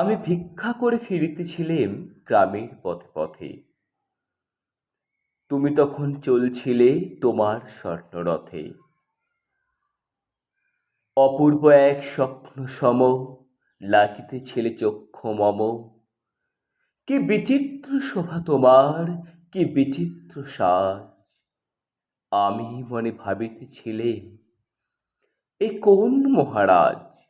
আমি ভিক্ষা করে ফিরিতেছিলেম গ্রামের পথে পথে। তুমি তখন চলছিলে তোমার স্বর্ণরথে। অপূর্ব এক স্বপ্ন সম লাগিতেছিলে চক্ষু মম। কি বিচিত্র শোভা তোমার, কি বিচিত্র সাজ। আমি মনে ভাবিতেছিলেম, এ কোন মহারাজ?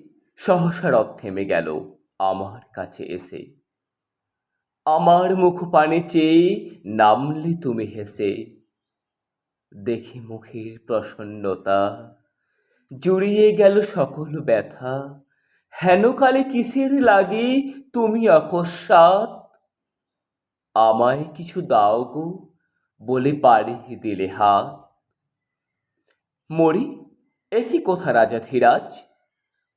সহসা রথ থেমে গেল আমার কাছে এসে। আমার মুখ পানে চেয়ে নামলে তুমি হেসে। দেখে মুখের প্রসন্নতা, জুড়িয়ে গেল সকল ব্যথা। হেন কালে কিসের লাগে তুমি অকস্মাৎ? আমায় কিছু দাও গো বলে বাড়িয়ে দিলে হাত। মরি একই কথা রাজা ধীরাজ?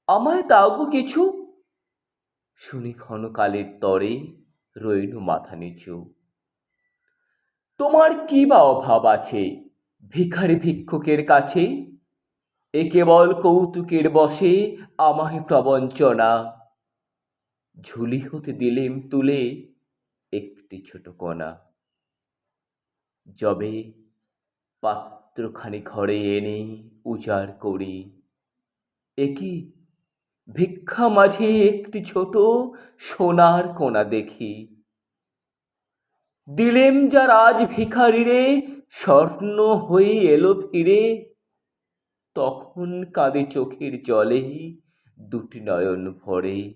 আমায় দাও গো কিছু। শুনি ক্ষণকালের তরে রইল মাথা নিচু। তোমার কি বা অভাব আছে ভিখারি ভিক্ষুকের কাছে? এ কেবল কৌতুকের বসে আমায় প্রবঞ্চনা। ঝুলি হতে দিলেম তুলে একটি ছোট কণা। যবে পাত্রখানি ঘরে এনে উজাড় করি একই ভিক্ষা মাঝে একটি ছোট সোনার কোনা দেখি। দিলেম যার আজ ভিখারিরে, স্বর্ণ হয়ে এলো ফিরে। তখন কাঁদে চোখের জলেই দুটি নয়ন ভরে।